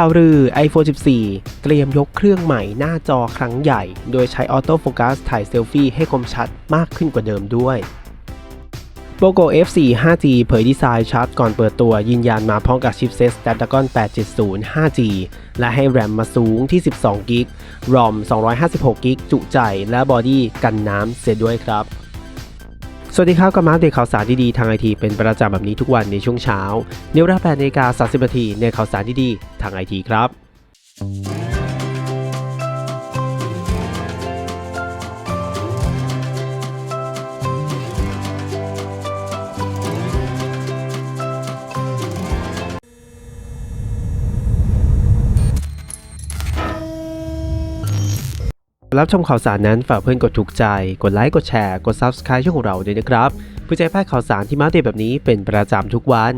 ข่าวลือ iPhone 14 เตรียมยกเครื่องใหม่หน้าจอครั้งใหญ่ โดยใช้ออโต้โฟกัสถ่ายเซลฟี่ให้คมชัดมากขึ้นกว่าเดิมด้วย POCO F4 5G เผยดีไซน์ชัดก่อนเปิดตัวยืนยันมาพร้อมกับชิปเซต Snapdragon 870 5G และให้แรมมาสูงที่ 12 g b ROM 256 g b จุใจและบอดี้กันน้ำเสียด้วยครับ สวัสดีครับกับมาอัปเดตข่าวสารดีๆทางไอทีเป็นประจำแบบนี้ทุกวันในช่วงเช้า เนเวลา8นาฬิกา30นาทีในข่าวสารดีๆทางไอทีครับ รับชมข่าวสารนั้นฝากเพื่อนกดถูกใจ กดไลค์ กดแชร์ กด Subscribe ช่องของเราด้วยนะครับเพื่อจะให้พลาดข่าวสารที่มาเดตแบบนี้เป็นประจำทุกวัน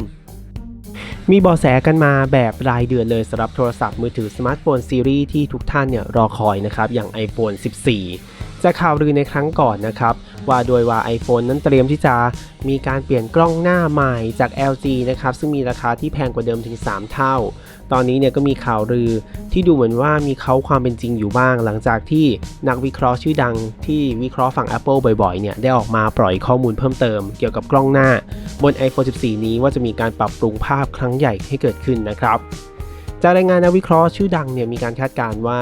มีเบาะแสกันมาแบบรายเดือนเลยสำหรับโทรศัพท์มือถือสมาร์ทโฟนซีรีส์ที่ทุกท่านเนี่ยรอคอยนะครับอย่าง iPhone 14 จากข่าวลือในครั้งก่อนนะครับ ว่าโดยว่า iPhone นั้นเตรียมที่จะมีการเปลี่ยนกล้องหน้าใหม่จาก LG นะครับ ซึ่งมีราคาที่แพงกว่าเดิมถึง 3 เท่า ตอนนี้เนี่ยก็มีข่าวลือที่ดูเหมือนว่ามีเขาความเป็นจริงอยู่บ้าง หลังจากที่นักวิเคราะห์ชื่อดังที่วิเคราะห์ฝั่ง Apple บ่อยๆเนี่ยได้ออกมาปล่อยข้อมูลเพิ่มเติมเกี่ยวกับกล้องหน้า บน iPhone 14 นี้ว่าจะมีการปรับปรุงภาพครั้งใหญ่ให้เกิดขึ้นนะครับจากรายงานนักวิเคราะห์ชื่อดังเนี่ยมีการคาดการณ์ว่า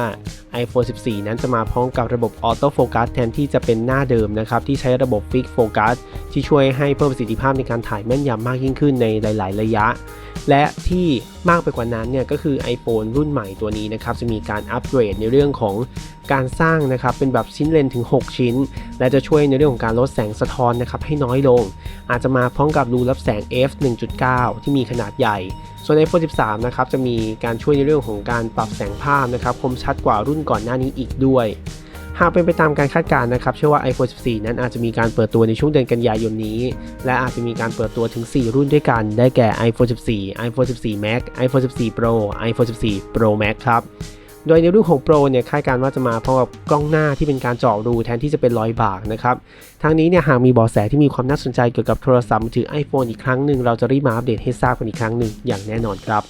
iPhone 14 นั้นจะมาพร้อมกับระบบออโต้โฟกัสแทนที่จะเป็นหน้าเดิมนะครับที่ใช้ระบบฟิกโฟกัสที่ช่วยให้เพิ่มประสิทธิภาพในการถ่ายแม่นยำมากยิ่งขึ้นในหลาย ๆ ระยะ และที่มากไปกว่านั้นเนี่ยก็คือ iPhone รุ่นใหม่ตัวนี้นะครับจะมีการอัปเกรดในเรื่องของ การสร้างนะครับเป็นแบบชิ้นเลนถึง 6 ชิ้น และจะช่วยในเรื่องของการลดแสงสะท้อนนะครับให้น้อยลง อาจจะมาพร้อมกับรูรับแสง f 1.9 ที่มีขนาดใหญ่ ส่วน iPhone 13 นะครับจะมีการช่วยในเรื่องของการปรับแสงภาพนะครับคมชัดกว่ารุ่นก่อนหน้านี้อีกด้วยหากเป็นไปตามการคาดการณ์นะครับ เชื่อว่า iPhone 14 นั้นอาจจะมีการเปิดตัวในช่วงเดือนกันยายนนี้ และอาจจะมีการเปิดตัวถึง 4 รุ่นด้วยกัน ได้แก่ iPhone 14 iPhone 14 Max iPhone 14 Pro iPhone 14 Pro Max ครับ โดยในรุ่นของ Pro เนี่ยคาดการณ์ว่าจะมาพร้อมกับกล้องหน้าที่เป็นการเจาะรูแทนที่จะเป็นรอยบากนะครับทั้งนี้เนี่ยหากมีเบาะแสที่มีความน่าสนใจเกี่ยวกับโทรศัพท์มือถือ iPhone อีกครั้งหนึ่งเราจะรีบมาอัปเดตให้ทราบกันอีกครั้งหนึ่งอย่างแน่นอนครับ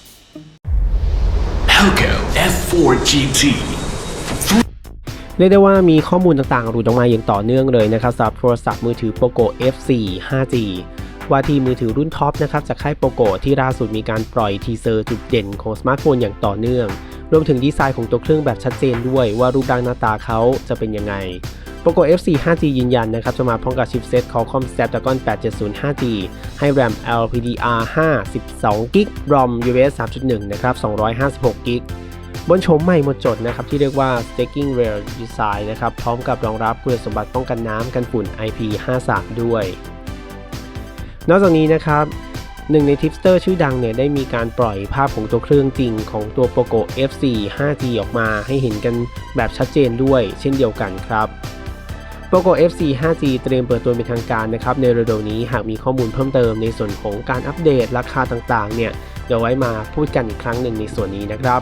Elko F4 GT. เรียกได้ว่ามีข้อมูลต่างๆหลุดออกมาอย่างต่อเนื่องเลยนะครับสำหรับโทรศัพท์มือถือ POCO F4 5G ว่าที่มือถือรุ่นท็อปนะครับจากค่าย POCO ที่ล่าสุดมีการปล่อยทีเซอร์จุดเด่นของสมาร์ทโฟนอย่างต่อเนื่อง รวมถึงดีไซน์ของตัวเครื่องแบบชัดเจนด้วยว่ารูปร่างหน้าตาเขาจะเป็นยังไง POCO F4 5G ยืนยันนะครับ จะมาพร้อมกับชิปเซต Qualcomm Snapdragon 870 5G ให้ RAM LPDR5 12 g b ROM UFS 3.1 นะครับ 256 g b บนโฉมใหม่หมดจดนะครับ ที่เรียกว่า Staking Rail Design นะครับ พร้อมกับรองรับคุณสมบัติป้องกันน้ำกันฝุ่น IP53 ด้วย นอกจากนี้นะครับ หนึ่งในทิปสเตอร์ชื่อดังเนี่ยได้มีการปล่อยภาพของตัวเครื่องจริงของตัวโปโก F4 5G ออกมาให้เห็นกันแบบชัดเจนด้วยเช่นเดียวกันครับโปโก F4 5G เตรียมเปิดตัวเป็นทางการนะครับในเร็วๆนี้หากมีข้อมูลเพิ่มเติมในส่วนของการอัปเดตราคาต่างๆเนี่ยเดี๋ยวไว้มาพูดกันอีกครั้งหนึ่งในส่วนนี้นะครับ